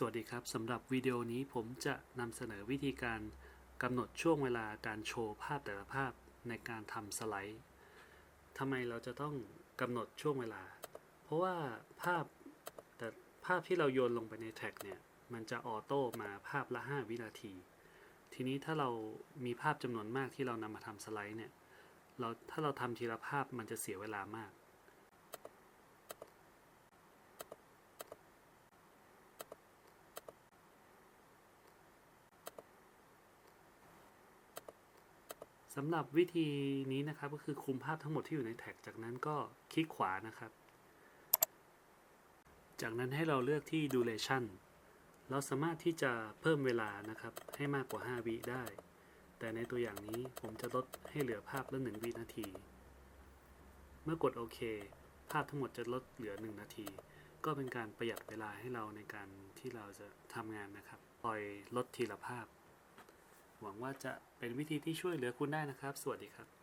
สวัสดีครับสำหรับวิดีโอนี้ผมจะนำเสนอวิธีการกำหนดช่วงเวลาการโชว์ภาพแต่ละภาพในการทำสไลด์ทำไมเราจะต้องกำหนดช่วงเวลา เพราะว่าภาพแต่ภาพที่เราโยนลงไปในแท็กเนี่ยมันจะออโต้มาภาพละ 5 วินาที ทีนี้ถ้าเรามีภาพจำนวนมากที่เรานำมาทำสไลด์เนี่ยเราถ้าเราทำทีละภาพมันจะเสียเวลามาก สำหรับวิธีนี้นะครับก็คือคุมภาพทั้งหมดที่อยู่ในแท็ก จากนั้นก็คลิกขวานะครับ จากนั้นให้เราเลือกที่ duration เราสามารถที่จะเพิ่มเวลานะครับ ให้มากกว่า 5 วิได้ แต่ในตัวอย่างนี้ผมจะลดให้เหลือภาพละ 1 วินาที เมื่อกดโอเค ภาพทั้งหมดจะลดเหลือ 1 นาที ก็เป็นการประหยัดเวลาให้เราในการที่เราจะทำงานนะครับ ปล่อยลดทีละภาพ หวังว่าจะเป็นวิธีที่ช่วยเหลือคุณได้นะครับ สวัสดีครับ